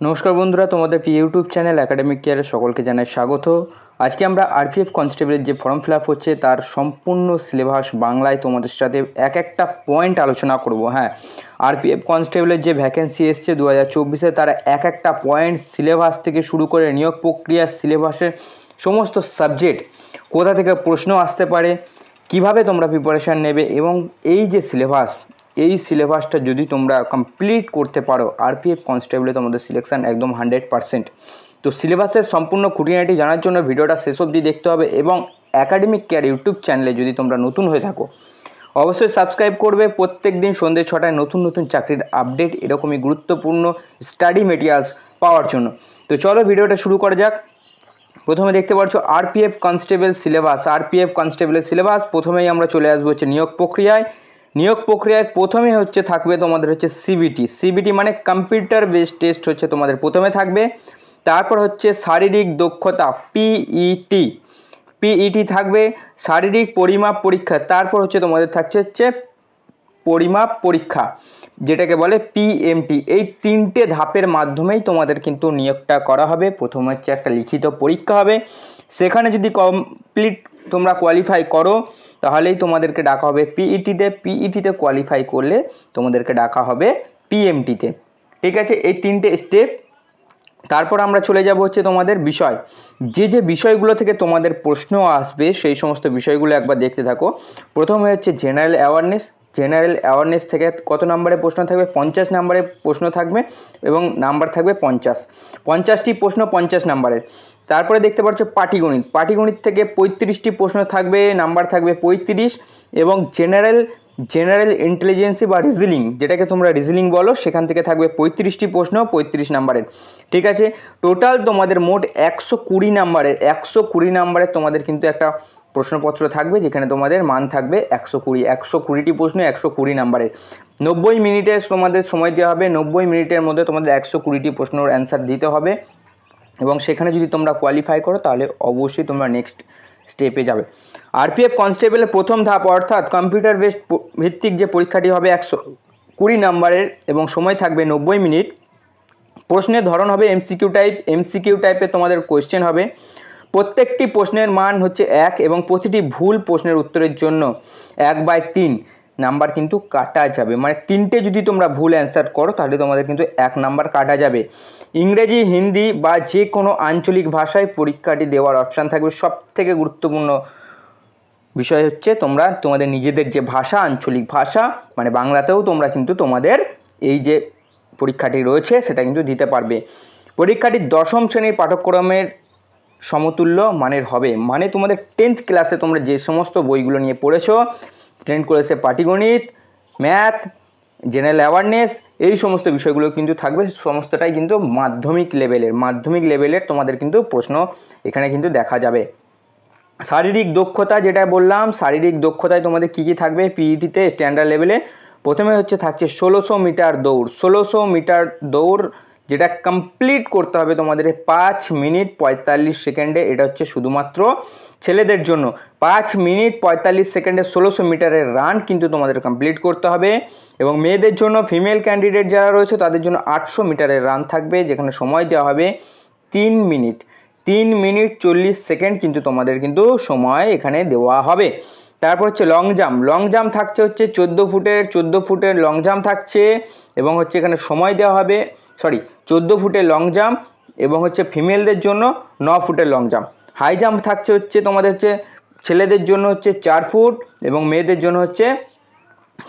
নমস্কার বন্ধুরা, তোমাদের ইউটিউব চ্যানেল একাডেমিক কেয়ারে সকলকে জানাই স্বাগত। আজকে আমরা আরপিএফ কনস্টেবলের যে ফর্ম ফিল হচ্ছে, তার সম্পূর্ণ সিলেবাস বাংলায় তোমাদের সাথে এক একটা পয়েন্ট আলোচনা করব হ্যাঁ। আরপিএফ কনস্টেবলের যে ভ্যাকেন্সি এসছে দু হাজার চব্বিশে, তার এক একটা পয়েন্ট সিলেবাস থেকে শুরু করে নিয়োগ প্রক্রিয়া সিলেবাসের সমস্ত সাবজেক্ট কোথা থেকে প্রশ্ন আসতে পারে, কীভাবে তোমরা প্রিপারেশান নেবে এবং এই যে সিলেবাস এই সিলেবাসটা যদি তোমরা কমপ্লিট করতে পারো আরপিএফ কনস্টেবলে তোমাদের সিলেকশন একদম হান্ড্রেড পারসেন্ট তো সিলেবাসের সম্পূর্ণ খুঁটিনাটি জানার জন্য ভিডিওটা শেষ অবধি দেখতে হবে এবং একাডেমিক কেয়ার ইউটিউব চ্যানেলে যদি তোমরা নতুন হয়ে থাকো, অবশ্যই সাবস্ক্রাইব করবে। প্রত্যেক দিন সন্ধ্যে ছটায় নতুন নতুন চাকরির আপডেট এরকমই গুরুত্বপূর্ণ স্টাডি মেটেরিয়ালস পাওয়ার জন্য। তো চলো ভিডিওটা শুরু করা যাক। প্রথমে দেখতে পাচ্ছ আরপিএফ কনস্টেবল সিলেবাস আরপিএফ কনস্টেবলের সিলেবাস প্রথমেই আমরা চলে আসব হচ্ছে নিয়োগ প্রক্রিয়ায়। নিয়োগ প্রক্রিয়ায় প্রথমে হচ্ছে থাকবে তোমাদের হচ্ছে সিবিটি সিবিটি মানে কম্পিউটার বেসড টেস্ট হচ্ছে তোমাদের প্রথমে থাকবে। তারপর হচ্ছে শারীরিক দক্ষতা পিইটি পিইটি থাকবে, শারীরিক পরিমাপ পরীক্ষা, তারপর হচ্ছে তোমাদের থাকছে হচ্ছে পরিমাপ পরীক্ষা, যেটাকে বলে পিএমটি এই তিনটে ধাপের মাধ্যমেই তোমাদের কিন্তু নিয়োগটা করা হবে। প্রথম হচ্ছে একটা লিখিত পরীক্ষা হবে। সেখানে যদি কমপ্লিট তোমরা কোয়ালিফাই করো তাহলেই তোমাদেরকে ডাকা হবে পিইটিতে পিইটিতে কোয়ালিফাই করলে তোমাদেরকে ডাকা হবে পিএমটিতে ঠিক আছে? এই তিনটে স্টেপ তারপর আমরা চলে যাব হচ্ছে তোমাদের বিষয়। যে যে বিষয়গুলো থেকে তোমাদের প্রশ্ন আসবে, সেই সমস্ত বিষয়গুলো একবার দেখতে থাকো। প্রথমে হচ্ছে জেনারেল অ্যাওয়ারনেস জেনারেল অ্যাওয়ারনেস থেকে কত নম্বরে প্রশ্ন থাকবে? পঞ্চাশ নম্বরে প্রশ্ন থাকবে এবং নাম্বার থাকবে পঞ্চাশ। পঞ্চাশটি প্রশ্ন পঞ্চাশ নাম্বারের। তারপরে দেখতে পাচ্ছ পাটিগণিত পাটিগণিত থেকে পঁয়ত্রিশটি প্রশ্ন থাকবে, নাম্বার থাকবে পঁয়ত্রিশ এবং জেনারেল জেনারেল ইন্টেলিজেন্সি বা রিজনিং যেটাকে তোমরা রিজনিং বলো, সেখান থেকে থাকবে পঁয়ত্রিশটি প্রশ্ন, পঁয়ত্রিশ নাম্বারের। ঠিক আছে? টোটাল তোমাদের মোট একশো কুড়ি নাম্বারের, একশো কুড়ি নাম্বারের তোমাদের কিন্তু একটা প্রশ্নপত্র থাকবে, যেখানে তোমাদের মান থাকবে একশো কুড়ি। একশো কুড়িটি প্রশ্ন, একশো কুড়ি নাম্বারের। নব্বই মিনিটে তোমাদের সময় দেওয়া হবে, নব্বই মিনিটের মধ্যে তোমাদের একশো কুড়িটি প্রশ্নের অ্যান্সার দিতে হবে। এবং সেখানে যদি তোমরা কোয়ালিফাই করো, তাহলে অবশ্যই তোমরা নেক্সট স্টেপে যাবে। আরপিএফ কনস্টেবলের প্রথম ধাপ অর্থাৎ কম্পিউটার বেসড ভিত্তিক যে পরীক্ষাটি হবে একশো কুড়ি নাম্বারের এবং সময় থাকবে নব্বই মিনিট। প্রশ্নের ধরন হবে এমসিকিউ টাইপ এমসিকিউ টাইপে তোমাদের কোয়েশ্চেন হবে। প্রত্যেকটি প্রশ্নের মান হচ্ছে এক এবং প্রতিটি ভুল প্রশ্নের উত্তরের জন্য এক বাই তিন। নাম্বার কিন্তু কাটা যাবে। মানে তিনটে যদি তোমরা ভুল অ্যান্সার করো, তাহলে তোমাদের কিন্তু এক নাম্বার কাটা যাবে। ইংরেজি, হিন্দি বা যে কোনো আঞ্চলিক ভাষায় পরীক্ষাটি দেওয়ার অপশান থাকবে। সব থেকে গুরুত্বপূর্ণ বিষয় হচ্ছে তোমরা তোমাদের নিজেদের যে ভাষা, আঞ্চলিক ভাষা মানে বাংলাতেও তোমরা কিন্তু তোমাদের এই যে পরীক্ষাটি রয়েছে, সেটা কিন্তু দিতে পারবে। পরীক্ষাটি দশম শ্রেণির পাঠ্যক্রমের সমতুল্য মানের হবে। মানে তোমাদের টেন্থ ক্লাসে তোমরা যে সমস্ত বইগুলো নিয়ে পড়েছো টেন্থ করেছে পাটিগণিত ম্যাথ জেনারেল অ্যাওয়ারনেস এই সমস্ত বিষয়গুলো কিন্তু থাকবে, সমস্তটাই কিন্তু মাধ্যমিক লেভেলের মাধ্যমিক লেভেলের তোমাদের কিন্তু প্রশ্ন এখানে কিন্তু দেখা যাবে। শারীরিক দক্ষতা যেটা বললাম, শারীরিক দক্ষতায় তোমাদের কী কী থাকবে? পিইটিতে স্ট্যান্ডার্ড লেভেলে প্রথমে হচ্ছে থাকছে ষোলোশো মিটার দৌড়, ষোলোশো মিটার দৌড় যেটা কমপ্লিট করতে হবে তোমাদের পাঁচ মিনিট পঁয়তাল্লিশ সেকেন্ডে, এটা হচ্ছে শুধুমাত্র ছেলেদের জন্য। পাঁচ মিনিট পঁয়তাল্লিশ সেকেন্ডে ষোলোশো মিটারের রান কিন্তু তোমাদের কমপ্লিট করতে হবে। এবং মেয়েদের জন্য ফিমেল ক্যান্ডিডেট যারা রয়েছে, তাদের জন্য আটশো মিটারের রান থাকবে, যেখানে সময় দেওয়া হবে তিন মিনিট। তিন মিনিট চল্লিশ সেকেন্ড কিন্তু তোমাদের কিন্তু সময় এখানে দেওয়া হবে। তারপর হচ্ছে লং জাম্প লং জাম্প থাকছে হচ্ছে চোদ্দ ফুটের চোদ্দ ফুটের লং জাম্প থাকছে এবং হচ্ছে এখানে সময় দেওয়া হবে সরি চোদ্দ ফুটের লং জাম্প এবং হচ্ছে ফিমেলদের জন্য ন ফুটের লং জাম্প হাই জাম্প থাকছে হচ্ছে তোমাদের হচ্ছে ছেলেদের জন্য হচ্ছে চার ফুট এবং মেয়েদের জন্য হচ্ছে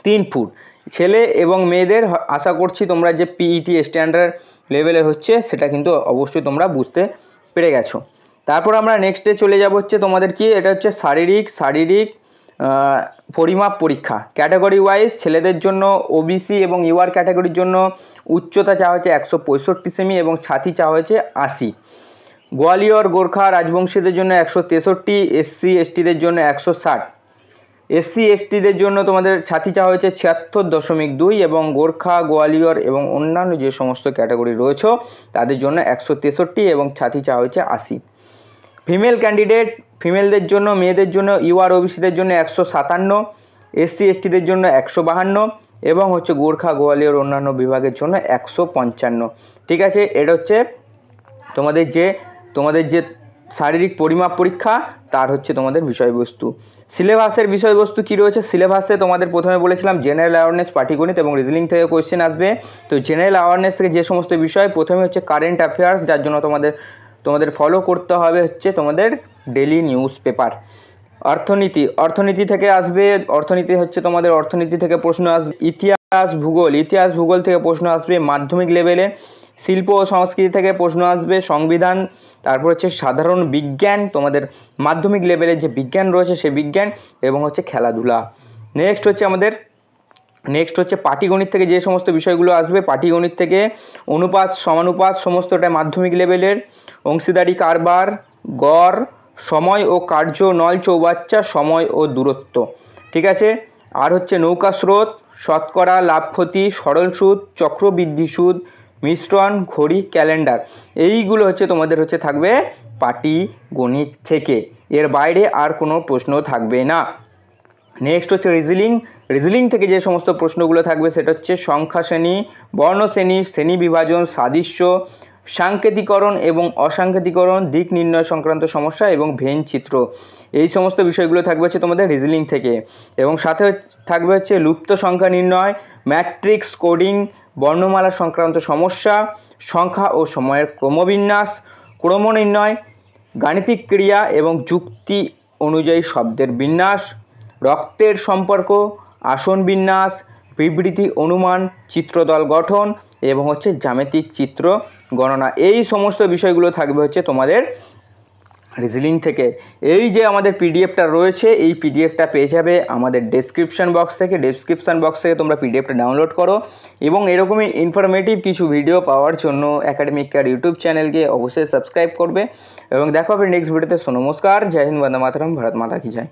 তিন ফুট ছেলে এবং মেয়েদের আশা করছি তোমরা যে পিইটি স্ট্যান্ডার্ড লেভেলে হচ্ছে সেটা কিন্তু অবশ্যই তোমরা বুঝতে পেরে গেছো। তারপর আমরা নেক্সটে চলে যাব হচ্ছে তোমাদের কি? এটা হচ্ছে শারীরিক শারীরিক পরিমাপ পরীক্ষা। ক্যাটাগরি ওয়াইজ ছেলেদের জন্য ওবিসি এবং ইউআর ক্যাটাগরির জন্য উচ্চতা চাওয়া হয়েছে একশো পঁয়ষট্টি সেমি এবং ছাতি চাওয়া হয়েছে আশি। গোয়ালিয়র, গোর্খা রাজবংশীদের জন্য একশো তেষট্টি, এসসি, এসটিদের জন্য একশো ষাট। এসসি, এসটিদের জন্য তোমাদের ছাতি চাওয়া হয়েছে ছিয়াত্তর দশমিক দুই এবং গোর্খা, গোয়ালিয়র এবং অন্যান্য যে সমস্ত ক্যাটাগরি রয়েছে, তাদের জন্য একশো তেষট্টি এবং ছাতি চাওয়া হয়েছে আশি। ফিমেল ক্যান্ডিডেট, ফিমেলদের জন্য, মেয়েদের জন্য ইউআর ওবিসিদের জন্য একশো সাতান্ন, এসসি, এসটিদের জন্য একশো বাহান্ন এবং হচ্ছে গোর্খা, গোয়ালিয়র অন্যান্য বিভাগের জন্য একশো পঞ্চান্ন। ঠিক আছে, এটা হচ্ছে তোমাদের যে তোমাদের যে শারীরিক পরিমাপ পরীক্ষা, তার হচ্ছে তোমাদের বিষয়বস্তু। সিলেবাসের বিষয়বস্তু কী রয়েছে? সিলেবাসে তোমাদের প্রথমে বলেছিলাম জেনারেল অ্যাওয়ারনেস পাটিগণিত এবং রিজনিং থেকে কোয়েশ্চেন আসবে। তো জেনারেল অ্যাওয়ারনেস থেকে যে সমস্ত বিষয়, প্রথমে হচ্ছে কারেন্ট অ্যাফেয়ার্স যার জন্য তোমাদের তোমাদের ফলো করতে হবে হচ্ছে তোমাদের ডেলি নিউজ পেপার অর্থনীতি অর্থনীতি থেকে আসবে, অর্থনীতি হচ্ছে তোমাদের অর্থনীতি থেকে প্রশ্ন আসবে। ইতিহাস, ভূগোল ইতিহাস, ভূগোল থেকে প্রশ্ন আসবে মাধ্যমিক লেভেলে শিল্প ও সংস্কৃতি থেকে প্রশ্ন আসবে, সংবিধান, তারপর হচ্ছে সাধারণ বিজ্ঞান, তোমাদের মাধ্যমিক লেভেলের যে বিজ্ঞান রয়েছে সেই বিজ্ঞান এবং হচ্ছে খেলাধুলা। নেক্সট হচ্ছে আমাদের নেক্সট হচ্ছে পাটিগণিত থেকে যে সমস্ত বিষয়গুলো আসবে, পাটিগণিত থেকে অনুপাত, সমানুপাত, সমস্তটা মাধ্যমিক লেভেলের অংশীদারি কারবার, গড়, সময় ও কার্য, নল চৌবাচ্চা, সময় ও দূরত্ব। ঠিক আছে? আর হচ্ছে নৌকা স্রোত, শতকরা, লাভ ক্ষতি, সরল সুদ, চক্রবৃদ্ধি সুদ মিশ্রণ, ঘড়ি, ক্যালেন্ডার। এইগুলো হচ্ছে তোমাদের হচ্ছে থাকবে পাটি, গণিত থেকে। এর বাইরে আর কোনো প্রশ্ন থাকবে না। নেক্সট হচ্ছে রিজলিং রিজলিং থেকে যে সমস্ত প্রশ্নগুলো থাকবে সেটা হচ্ছে সংখ্যা শ্রেণি, বর্ণ শ্রেণি শ্রেণি বিভাজন, সাদৃশ্য, সাংকেতিকরণ এবং অসাংকেতিকরণ, দিক নির্ণয় সংক্রান্ত সমস্যা এবং ভেন চিত্র। এই সমস্ত বিষয়গুলো থাকবে হচ্ছে তোমাদের রিজলিং থেকে। এবং সাথে থাকবে হচ্ছে লুপ্ত সংখ্যা নির্ণয় ম্যাট্রিক্স কোডিং বর্ণমালা সংক্রান্ত সমস্যা, সংখ্যা ও সময়ের ক্রমবিন্যাস ক্রম নির্ণয় গাণিতিক ক্রিয়া এবং যুক্তি অনুযায়ী শব্দের বিন্যাস, রক্তের সম্পর্ক, আসন বিন্যাস, বিবৃতি অনুমান, চিত্রদল গঠন এবং হচ্ছে জ্যামিতিক চিত্র গণনা। এই সমস্ত বিষয়গুলো থাকবে হচ্ছে তোমাদের রিজলিং থেকে। এই যে আমাদের পিডিএফটা রয়েছে, এই পিডিএফটা পেয়ে যাবে আমাদের ডেসক্রিপশন বক্স থেকে। ডেসক্রিপশন বক্স থেকে তোমরা পিডিএফটা ডাউনলোড করো এবং এরকমই ইনফরমেটিভ কিছু ভিডিও পাওয়ার জন্য একাডেমিক কেয়ার ইউটিউব চ্যানেলকে অবশ্যই সাবস্ক্রাইব করবে। এবং দেখা হবে নেক্সট ভিডিওতে সো নমস্কার। জয় হিন্দ, বন্দে মাতরম। ভারত মাতা কি যায়